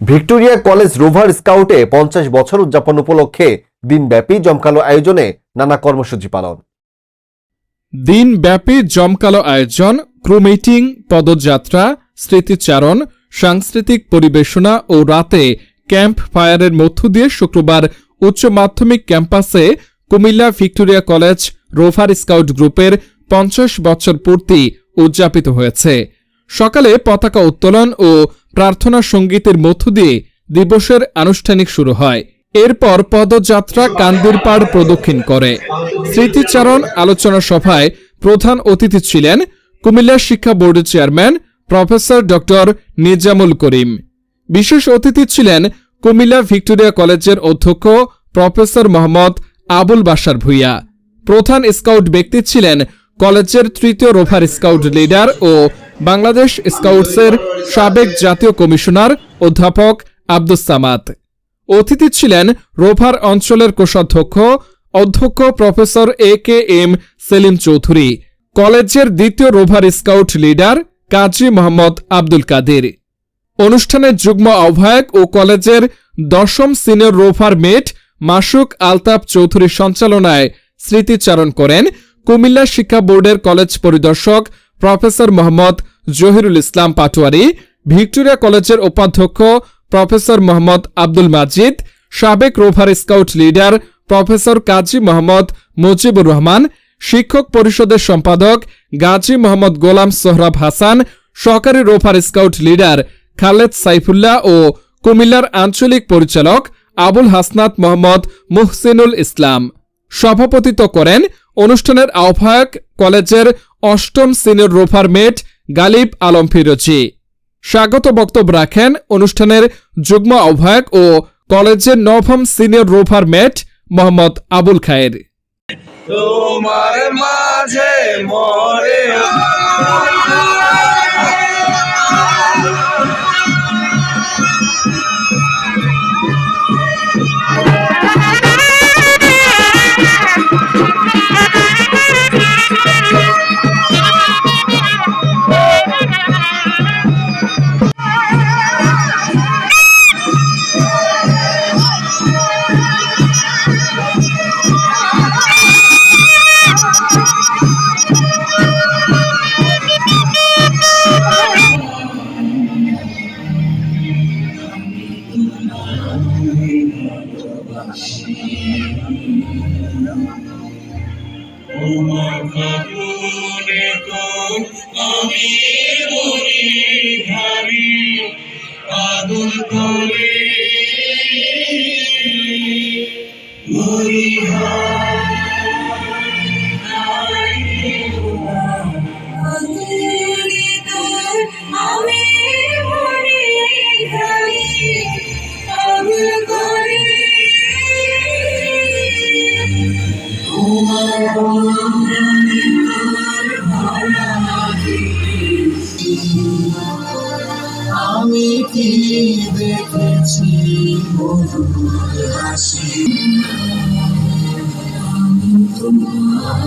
Victoria college rover স্কাউটে পঞ্চাশ বছর উদযাপন উপলক্ষে দিনব্যাপী জমকালো আয়োজনে নানা কর্মসূচি পালন। দিনব্যাপী জমকালো আয়োজন ক্রু মিটিং পদযাত্রা, স্মৃতিচারণ, সাংস্কৃতিক পরিবেশনা ও রাতে ক্যাম্প ফায়ারের মধ্য দিয়ে শুক্রবার উচ্চ মাধ্যমিক ক্যাম্পাসে Comilla Victoria college rover scout গ্রুপের পঞ্চাশ বছর পূর্তি উদযাপিত হয়েছে। সকালে পতাকা উত্তোলন ও প্রার্থনা সঙ্গীতের মধ্য দিয়ে দিবসের আনুষ্ঠানিক শুরু হয়। এরপর পদযাত্রা কান্দির পাড় প্রদক্ষিণ করে। স্মৃতিচারণ আলোচনা সভায় প্রধান অতিথি ছিলেন কুমিল্লা শিক্ষা বোর্ডের chairman professor doctor Nizamul Karim. বিশেষ অতিথি ছিলেন কুমিল্লা ভিক্টোরিয়া কলেজের অধ্যক্ষ প্রফেসর মোহাম্মদ আবুল বাসার ভুইয়া। প্রধান স্কাউট ব্যক্তি ছিলেন কলেজের তৃতীয় রোভার স্কাউট লিডার ও বাংলাদেশ স্কাউটসের সাবেক জাতীয় কমিশনার অধ্যাপক আব্দুস সামাদ। অতিথি ছিলেন রোভার অঞ্চলের কোষাধ্যক্ষ অধ্যক্ষ professor A K M Selim Chowdhury, কলেজের দ্বিতীয় rover scout leader Kazi Mohammad Abdul Kader. অনুষ্ঠানের যুগ্ম আহ্বায়ক ও কলেজের দশম senior rover mate Masuk Altaf চৌধুরীর সঞ্চালনায় স্মৃতিচারণ করেন কুমিল্লা শিক্ষা বোর্ডের কলেজ পরিদর্শক প্রফেসর মোহাম্মদ জহিরুল ইসলাম পাটোয়ারি, ভিক্টোরিয়া কলেজের উপাধ্যক্ষ প্রফেসর মোহাম্মদ আব্দুল মাজিদ, সাবেক rover scout leader professor Kazi Mohammad Mujibur Rahman, শিক্ষক পরিষদের সম্পাদক গাজী মোহাম্মদ গোলাম সোহরাব হাসান, সহকারী rover scout leader Khaled Saifullah ও কুমিল্লার আঞ্চলিক পরিচালক আবুল হাসনাত মোহাম্মদ মুহসিনুল ইসলাম। সভাপতিত্ব করেন অনুষ্ঠানের আহ্বায়ক কলেজের অষ্টম সিনিয়র রোফার মেট গালিব আলম ফিরোজি। স্বাগত বক্তব্য রাখেন অনুষ্ঠানের যুগ্ম আহ্বায়ক ও কলেজের নবম সিনিয়র রোফার মেট মোহাম্মদ আবুল খায়ের। তোমার মাঝে মরে আমি ভারি আদর করে মরি আমি আমি কি দেখেছি মধুর হাসি? আমি তোমার